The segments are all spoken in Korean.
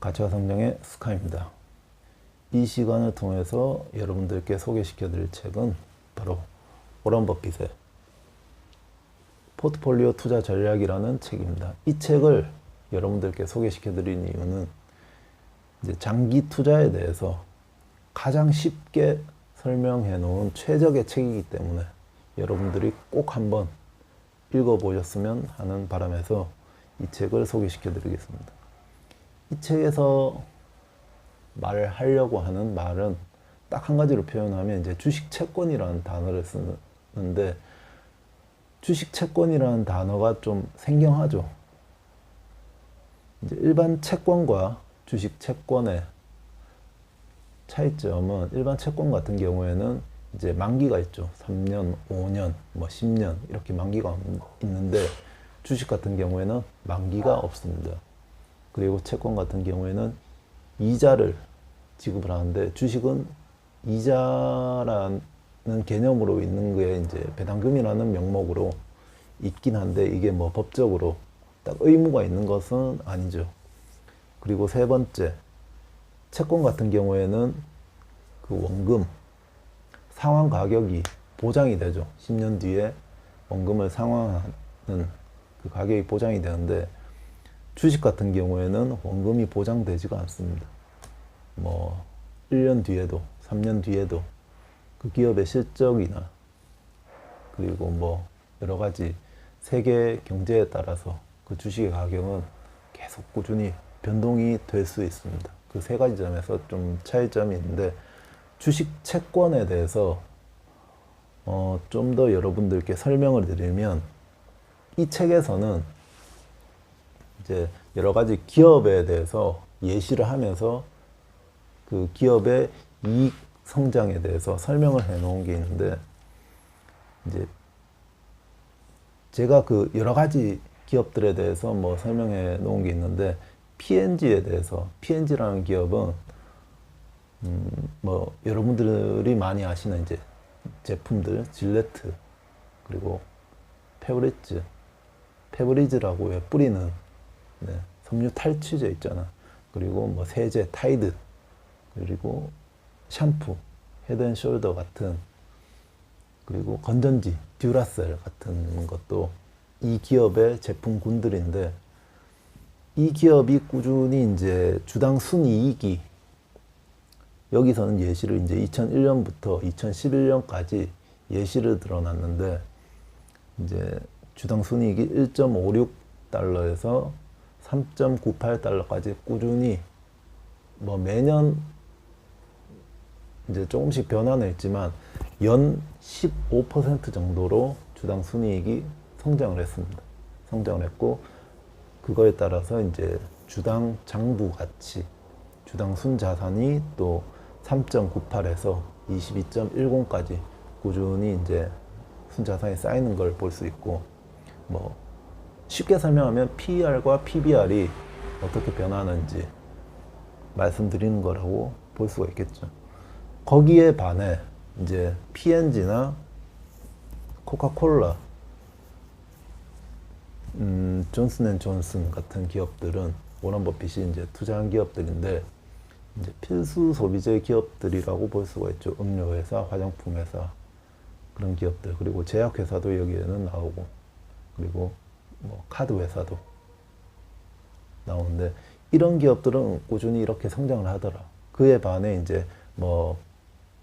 가치와 성장의 스카입니다. 이 시간을 통해서 여러분들께 소개시켜 드릴 책은 바로 오런 버핏의 포트폴리오 투자 전략이라는 책입니다. 이 책을 여러분들께 소개시켜 드린 이유는 장기 투자에 대해서 가장 쉽게 설명해 놓은 최적의 책이기 때문에 여러분들이 꼭 한번 읽어보셨으면 하는 바람에서 이 책을 소개시켜 드리겠습니다. 이 책에서 말을 하려고 하는 말은 딱 한 가지로 표현하면 이제 주식 채권이라는 단어를 쓰는데 주식 채권이라는 단어가 좀 생경하죠. 이제 일반 채권과 주식 채권의 차이점은 일반 채권 같은 경우에는 이제 만기가 있죠. 3년, 5년, 뭐 10년 이렇게 만기가 있는데 주식 같은 경우에는 만기가 없습니다. 그리고 채권 같은 경우에는 이자를 지급을 하는데 주식은 이자라는 개념으로 있는 게 이제 배당금이라는 명목으로 있긴 한데 이게 뭐 법적으로 딱 의무가 있는 것은 아니죠. 그리고 세 번째, 채권 같은 경우에는 그 원금, 상환 가격이 보장이 되죠. 10년 뒤에 원금을 상환하는 그 가격이 보장이 되는데 주식 같은 경우에는 원금이 보장되지가 않습니다. 뭐 1년 뒤에도 3년 뒤에도 그 기업의 실적이나 그리고 뭐 여러 가지 세계 경제에 따라서 그 주식의 가격은 계속 꾸준히 변동이 될 수 있습니다. 그 세 가지 점에서 좀 차이점이 있는데 주식 채권에 대해서 어, 좀 더 여러분들께 설명을 드리면 이 책에서는 이제 여러 가지 기업에 대해서 예시를 하면서 그 기업의 이익 성장에 대해서 설명을 해 놓은 게 있는데 이제 제가 그 여러 가지 기업들에 대해서 뭐 설명해 놓은 게 있는데 P&G에 대해서 P&G라는 기업은 음 뭐 여러분들이 많이 아시는 이제 제품들 질레트 그리고 페브리즈 페브리즈라고 왜 뿌리는 네, 섬유 탈취제 있잖아. 그리고 뭐 세제 타이드 그리고 샴푸 헤드앤숄더 같은 그리고 건전지 듀라셀 같은 것도 이 기업의 제품군들인데 이 기업이 꾸준히 이제 주당 순이익이 여기서는 예시를 이제 2001년부터 2011년까지 예시를 들어놨는데 이제 주당 순이익이 1.56달러에서 3.98달러까지 꾸준히 뭐 매년 이제 조금씩 변화는 있지만 연 15% 정도로 주당 순이익이 성장을 했습니다. 성장을 했고 그거에 따라서 이제 주당 장부 가치, 주당 순자산이 또 3.98에서 22.10까지 꾸준히 이제 순자산이 쌓이는 걸 볼 수 있고 뭐 쉽게 설명하면 PER과 PBR이 어떻게 변하는지 말씀드리는 거라고 볼 수가 있겠죠. 거기에 반해 이제 P&G나 코카콜라, 음, 존슨앤존슨 같은 기업들은 워런 버핏이 이제 투자한 기업들인데 이제 필수 소비재 기업들이라고 볼 수가 있죠. 음료 회사, 화장품 회사 그런 기업들 그리고 제약 회사도 여기에는 나오고 그리고 뭐 카드 회사도 나오는데 이런 기업들은 꾸준히 이렇게 성장을 하더라. 그에 반해 이제 뭐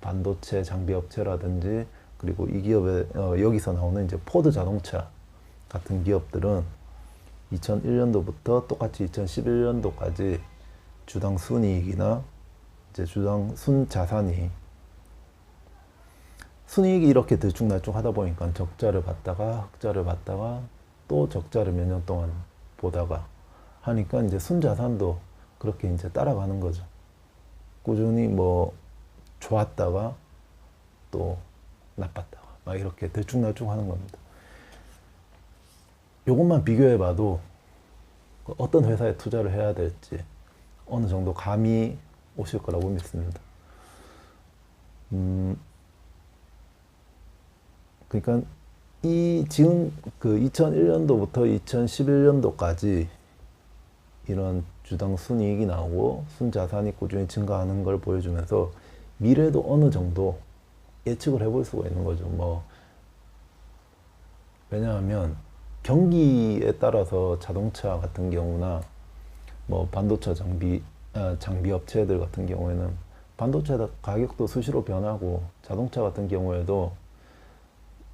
반도체 장비 업체라든지 그리고 이 기업에 어, 여기서 나오는 이제 포드 자동차 같은 기업들은 2001년도부터 똑같이 2011년도까지 주당 순이익이나 이제 주당 순자산이 순이익이 이렇게 들쭉날쭉 하다 보니까 적자를 봤다가 흑자를 봤다가 또 적자를 몇 년 동안 보다가 하니까 이제 순자산도 그렇게 이제 따라가는 거죠. 꾸준히 뭐 좋았다가 또 나빴다가 막 이렇게 들쭉날쭉 하는 겁니다. 이것만 비교해 봐도 어떤 회사에 투자를 해야 될지 어느 정도 감이 오실 거라고 믿습니다. 음, 그러니까 이 지금 그 2001년도부터 2011년도까지 이런 주당 순이익이 나오고 순자산이 꾸준히 증가하는 걸 보여주면서 미래도 어느 정도 예측을 해볼 수가 있는 거죠. 뭐 왜냐하면 경기에 따라서 자동차 같은 경우나 뭐 반도체 장비 아, 장비 업체들 같은 경우에는 반도체 가격도 수시로 변하고 자동차 같은 경우에도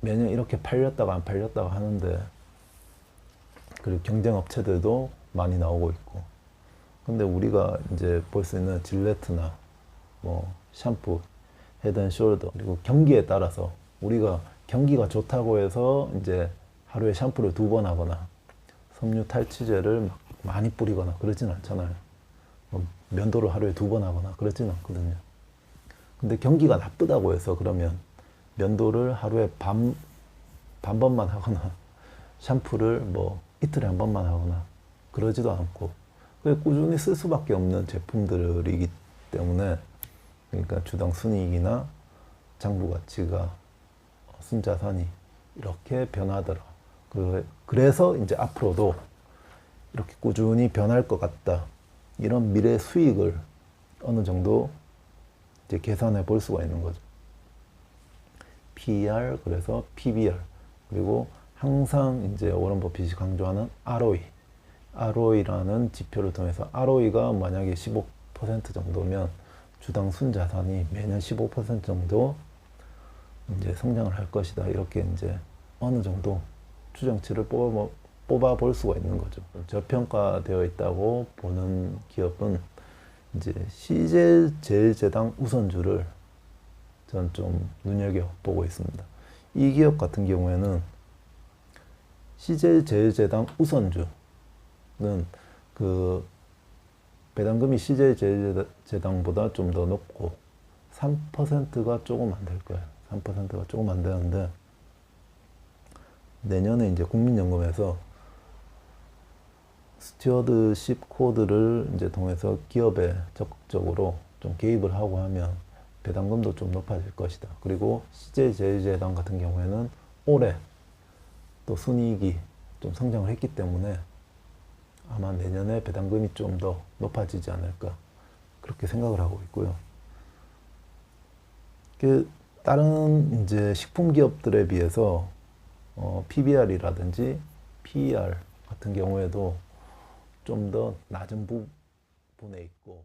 매년 이렇게 팔렸다가 안 팔렸다가 하는데 그리고 경쟁 업체들도 많이 나오고 있고 근데 우리가 이제 볼 수 있는 질레트나 뭐 샴푸, 헤드앤숄더 그리고 경기에 따라서 우리가 경기가 좋다고 해서 이제 하루에 샴푸를 두 번 하거나 섬유 탈취제를 막 많이 뿌리거나 그러진 않잖아요. 뭐 면도를 하루에 두 번 하거나 그러진 않거든요. 근데 경기가 나쁘다고 해서 그러면 면도를 하루에 반, 반 번만 하거나 샴푸를 뭐 이틀에 한 번만 하거나 그러지도 않고 꾸준히 쓸 수밖에 없는 제품들이기 때문에 그러니까 주당 순이익이나 장부 가치가 순자산이 이렇게 변하더라. 그- 그래서 이제 앞으로도 이렇게 꾸준히 변할 것 같다. 이런 미래 수익을 어느 정도 이제 계산해 볼 수가 있는 거죠. PER 그래서 PBR 그리고 항상 이제 워런 버핏이 강조하는 ROE ROE라는 지표를 통해서 ROE가 만약에 15% 정도면 주당 순자산이 매년 15% 정도 이제 성장을 할 것이다. 이렇게 이제 어느 정도 추정치를 뽑아 뽑아 볼 수가 있는 거죠. 저평가되어 있다고 보는 기업은 이제 CJ 제일제당 우선주를 전좀 눈여겨 보고 있습니다. 이 기업 같은 경우에는 CJ 제일제당 우선주는 그 배당금이 CJ 제일제당보다 좀 더 높고 3%가 조금 안 될 거예요. 3%가 조금 안 되는데 내년에 이제 국민연금에서 스튜어드십 코드를 이제 통해서 기업에 적극적으로 좀 개입을 하고 하면 배당금도 좀 높아질 것이다. 그리고 CJ 제일제당 같은 경우에는 올해 또 순이익이 좀 성장을 했기 때문에 아마 내년에 배당금이 좀 더 높아지지 않을까 그렇게 생각을 하고 있고요. 그 다른 이제 식품 기업들에 비해서 어, PBR이라든지 PER 같은 경우에도 좀 더 낮은 부분에 있고